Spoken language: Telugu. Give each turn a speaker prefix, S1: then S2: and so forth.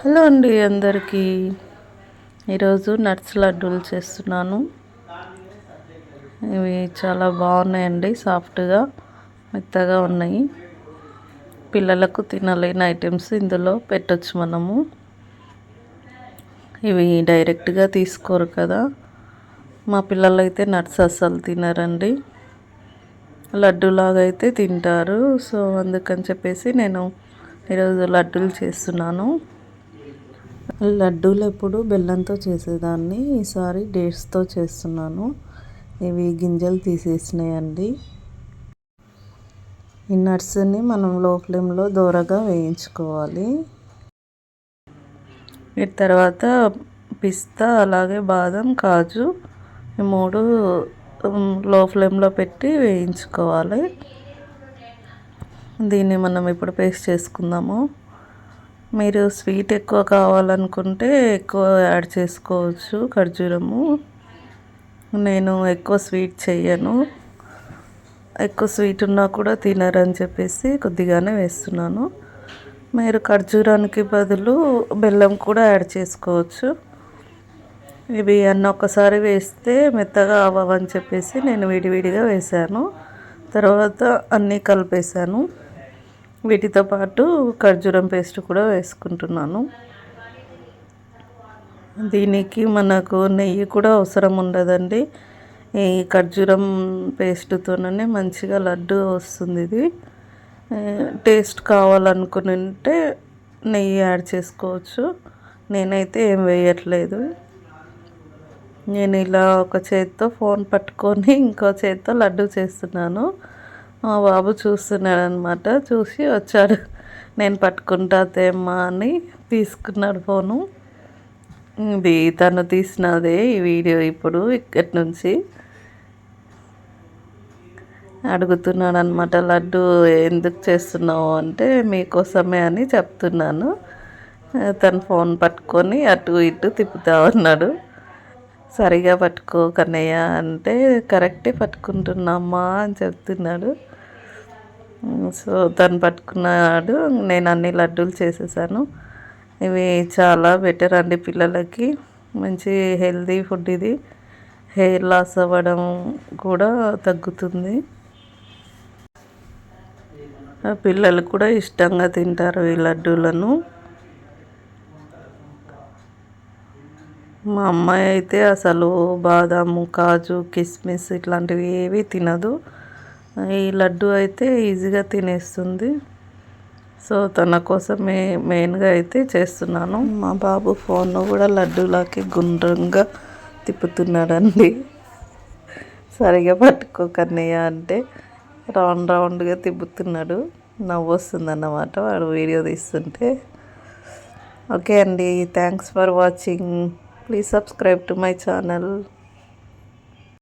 S1: హలో అండి అందరికీ. ఈరోజు నట్స్ లడ్డూలు చేస్తున్నాను. ఇవి చాలా బాగున్నాయండి సాఫ్ట్గా మెత్తగా ఉన్నాయి. పిల్లలకు తినలేని ఐటమ్స్ ఇందులో పెట్టచ్చు మనము. ఇవి డైరెక్ట్గా తీసుకోరు కదా. మా పిల్లలు అయితే నట్స్ అస్సలు తినరండి. లడ్డూలాగా అయితే తింటారు. సో అందుకని చెప్పేసి నేను ఈరోజు లడ్డూలు చేస్తున్నాను. లడ్డూలు ఎప్పుడు బెల్లంతో చేసేదాన్ని. ఈసారి డేట్స్తో చేస్తున్నాను. ఇవి గింజలు తీసేసినాయండి. ఈ నట్స్ని మనం లో ఫ్లేమ్లో దూరగా వేయించుకోవాలి. వీటి తర్వాత పిస్తా అలాగే బాదం కాజు ఈ మూడు లో ఫ్లేమ్లో పెట్టి వేయించుకోవాలి. దీన్ని మనం ఇప్పుడు పేస్ట్ చేసుకుందాము. మీరు స్వీట్ ఎక్కువ కావాలనుకుంటే ఎక్కువ యాడ్ చేసుకోవచ్చు ఖర్జూరము. నేను ఎక్కువ స్వీట్ చెయ్యను. ఎక్కువ స్వీట్ ఉన్నా కూడా తినరని చెప్పేసి కొద్దిగానే వేస్తున్నాను. మీరు ఖర్జూరానికి బదులు బెల్లం కూడా యాడ్ చేసుకోవచ్చు. ఇవి అన్న ఒకసారి వేస్తే మెత్తగా అవ్వవని చెప్పేసి నేను విడివిడిగా వేసాను తర్వాత అన్నీ కలిపేశాను. వీటితో పాటు ఖర్జూరం పేస్ట్ కూడా వేసుకుంటున్నాను. దీనికి మనకు నెయ్యి కూడా అవసరం ఉండదండి. ఈ ఖర్జూరం పేస్ట్తోనే మంచిగా లడ్డు వస్తుంది ఇది. టేస్ట్ కావాలనుకుంటే నెయ్యి యాడ్ చేసుకోవచ్చు. నేనైతే ఏం వేయట్లేదు. నేను ఇలా ఒక చేతితో ఫోన్ పట్టుకొని ఇంకో చేత్తో లడ్డు చేస్తున్నాను. మా బాబు చూస్తున్నాడు అనమాట చూసి వచ్చాడు. నేను పట్టుకుంటా తేమ్మా అని తీసుకున్నాడు ఫోను. ఇది తను తీసినదే ఈ వీడియో ఇప్పుడు ఇక్కడి నుంచి. అడుగుతున్నాడు అనమాట లడ్డు ఎందుకు చేస్తున్నావు అంటే మీకోసమే అని చెప్తున్నాను. తను ఫోన్ పట్టుకొని అటు ఇటు తిప్పుతా ఉన్నాడు. సరిగా పట్టుకో కన్నయ్య అంటే కరెక్టే పట్టుకుంటున్నామ్మా అని చెప్తున్నాడు. సో తను పట్టుకున్నాడు. నేను అన్ని లడ్డూలు చేసేసాను. ఇవి చాలా బెటర్ అండి పిల్లలకి. మంచి హెల్తీ ఫుడ్ ఇది. హెయిర్ లాస్ అవ్వడం కూడా తగ్గుతుంది. పిల్లలు కూడా ఇష్టంగా తింటారు ఈ లడ్డూలను. మా అమ్మాయి అయితే అసలు బాదాము కాజు కిస్మిస్ ఇట్లాంటివి ఏవి తినదు. ఈ లడ్డు అయితే ఈజీగా తినేస్తుంది. సో తన కోసమే మెయిన్గా అయితే చేస్తున్నాను. మా బాబు ఫోన్లో కూడా లడ్డూలాకి గుండ్రంగా తిప్పుతున్నాడండి. సరిగా పట్టుకో కన్నయ్య అంటే రౌండ్ రౌండ్గా తిప్పుతున్నాడు. నవ్వు వస్తుందన్నమాట వాడు వీడియో తీస్తుంటే. ఓకే అండి thanks for watching. Please subscribe to my channel.